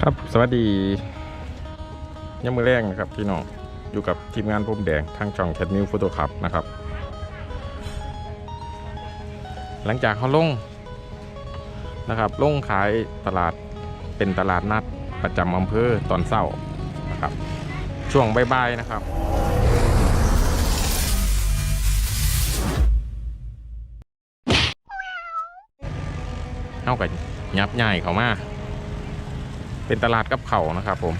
ครับสวัสดียามมือแรงนะครับพี่น้องอยู่กับทีมงานพุ่มแดงทางช่องแคทมิวโฟโต้คับนะครับ หลังจากเขาลงนะครับลงขายตลาดเป็นตลาดนัดประจำอำเภอตอนเศร้านะครับ ช่วงบ่ายๆนะครับเข้ากับ ยับย่ายเขามาเป็นตลาดกับเขานะครับผม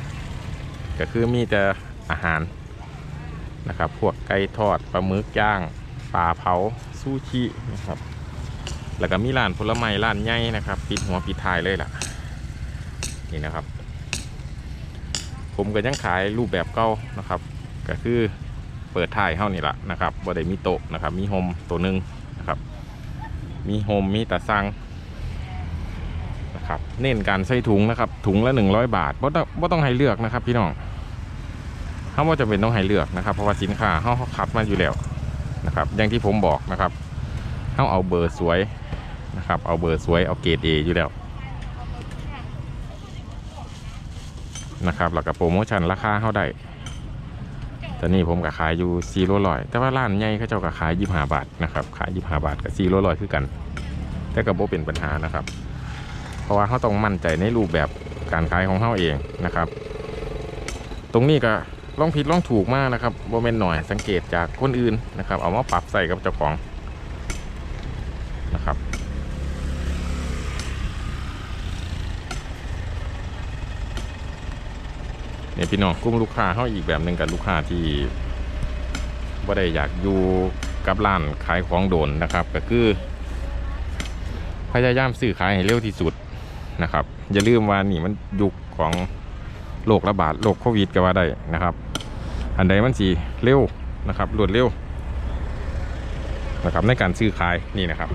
ก็คือมีแต่อาหารนะครับ พวกไก่ทอดปลาหมึกย่างปลาเผาซูชินะครับ แล้วก็มีร้านผลไม้ร้านใหญ่นะครับ ปิดหัวปิดท้ายเลยล่ะ นี่นะครับ ผมก็ยังขายรูปแบบเก่านะครับ ก็คือเปิดท้ายเท่านี่แหละนะครับบ่ได้มีโต๊ะนะครับ มีโฮมตัวหนึ่งนะครับ มีโฮมมีตาซัง ครับ เน้นการใส่ถุงนะครับ ถุงละ 100 บาทบ่ต้องบ่ต้องให้เลือกนะครับ พี่น้องเขาว่าจะเป็นต้องให้เลือกนะครับ เพราะว่าสินค้าเขาเขาคัดมาอยู่แล้วนะครับ อย่างที่ผมบอกนะครับเขาเอาเบอร์สวยนะครับ เอาเบอร์สวยเอาเกรดเออยู่แล้วนะครับแล้วก็โปรโมชั่นราคาเขาได้ตอนนี้ผมก็ขายอยู่ซีโร่ลอย แต่ว่าร้านใหญ่เขาเจ้าก็ขายยี่ห้าบาทนะครับ ขายยี่ห้าบาทกับซีโร่ลอยคือกัน แต่ก็บ่เป็นปัญหานะครับ เพราะว่าเขาต้องมั่นใจในรูปแบบการขายของเขาเองนะครับ ตรงนี้ก็ลองผิดลองถูกมากนะครับโมเมนหน่อยสังเกตจากคนอื่นนะครับ เอามาปรับใส่กับเจ้าของนะครับเนี่ยพี่น้องกลุ่มลูกค้าเขาอีกแบบหนึ่งกับลูกค้าที่ว่าได้อยากอยู่กับร้านขายของโดนนะครับ ก็คือพยายามซื้อขายให้เร็วที่สุด นะครับ อย่าลืมว่านี่มันยุคของโรคระบาดโรคโควิดก็ว่าได้นะครับ อันใดมันสีเร็วนะครับรวดเร็วนะครับในการซื้อขายนี่นะครับ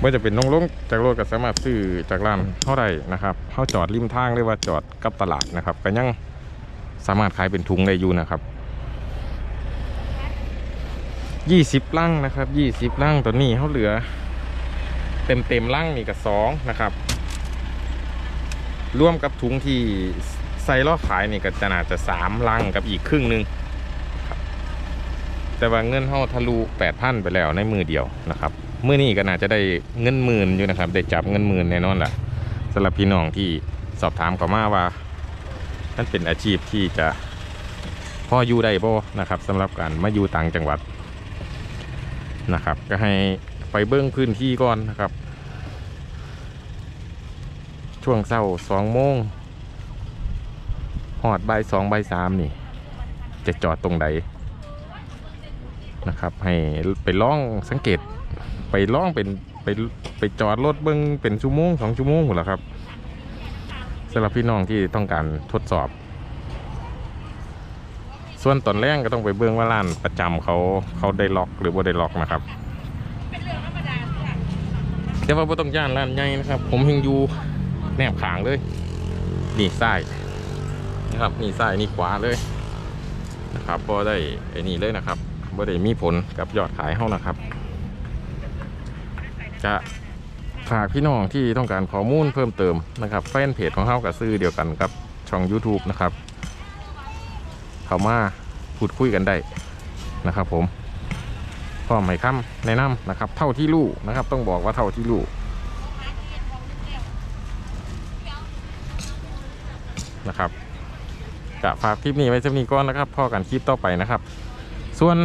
ว่าจะเป็นลงลงจากรถก็สามารถซื้อจากร้านเท่าไรนะครับเขาจอดริมทางหรือว่าจอดกับตลาดนะครับก็ยังสามารถขายเป็นถุงได้อยู่นะครับยี่สิบลังนะครับยี่สิบลังตัวนี้เขาเหลือ เต็มเต็มๆลังนี่กับสองนะครับ ร่วมกับถุงที่ใส่ล่อขายนี่ก็จะน่าจะสามลังกับอีกครึ่งหนึ่งแต่ว่าเงินเท่าทะลุแปดพันไปแล้วในมือเดียวนะครับมือนี้ก็น่าจะได้เงินหมื่นอยู่นะครับ ได้จับเงินหมื่นแน่นอนแหละสำหรับพี่น้องที่สอบถามเขามาว่านั่นเป็นอาชีพที่จะพออยู่ได้บ่นะครับสำหรับการมาอยู่ต่างจังหวัดนะครับ ก็ให้ไปเบิ้งพื้นที่ก่อนนะครับ ช่วงเช้าสองโมงหอดใบสองใบสามนี่ จะจอดตรงใดนนะครับ ให้ไปล่องสังเกตไปล่องเป็นไปไปจอดรถเบิ้งเป็นชั่วโมงสองชั่วโมงหมดแล้วครับสำหรับพี่น้องที่ต้องการทดสอบ ส่วนตอนแรกก็ต้องไปเบิ้องว่าร้านประจำเขาเขาได้ล็อกหรือว่าได้ล็อกนะครับแต่ว่าต้องย่านร้านใหญ่นะครับ ผมเฮงอยู่ แนบขางเลย นี่ซ้ายนะครับ นี่ซ้ายนี่ขวาเลยนะครับบ่ได้ไอ้นี่เลยนะครับบ่ได้มีผลกับยอดขายเฮานะครับ จะฝากพี่น้องที่ต้องการข้อมูลเพิ่มเติมนะครับแฟนเพจของเฮากับซื้อเดียวกันกับช่อง YouTube นะครับ เข้ามาพูดคุยกันได้นะครับ ผมพร้อมให้คำแนะนำนะครับ เท่าที่รู้นะครับ ต้องบอกว่าเท่าที่รู้ นะครับกะฝากคลิปนี้ไว้สักนี้ก่อนนะครับพอกันคลิปต่อไปนะครับ ส่วน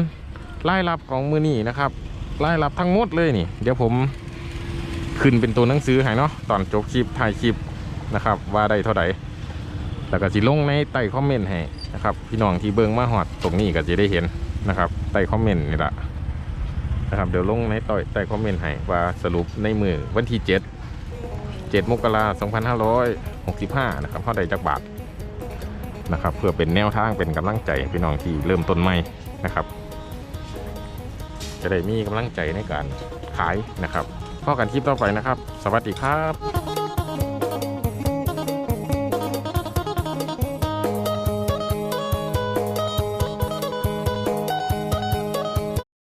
รายรับของมือนี้นะครับรายรับทั้งหมดเลยนี่ เดี๋ยวผมขึ้นเป็นตัวหนังสือให้เนาะตอนจบคลิปถ่ายคลิปนะครับ ว่าได้เท่าไหร่แล้วก็สิลงในใต้คอมเมนต์ให้นะครับพี่น้องที่เบิ่งมาหอดตรงนี้ก็จะได้เห็นนะครับใต้คอมเมนต์นี่แหละนะครับเดี๋ยวลงในต่อยใต้คอมเมนต์ให้ว่าสรุปในมือวันที่7 7 มกราคม2565 นะครับเข้าได้จากบาทนะครับ เพื่อเป็นแนวทางเป็นกำลังใจพี่น้องที่เริ่มต้นใหม่นะครับ จะได้มีกำลังใจในการขายนะครับพอกันคลิปต่อไปนะครับ สวัสดีครับ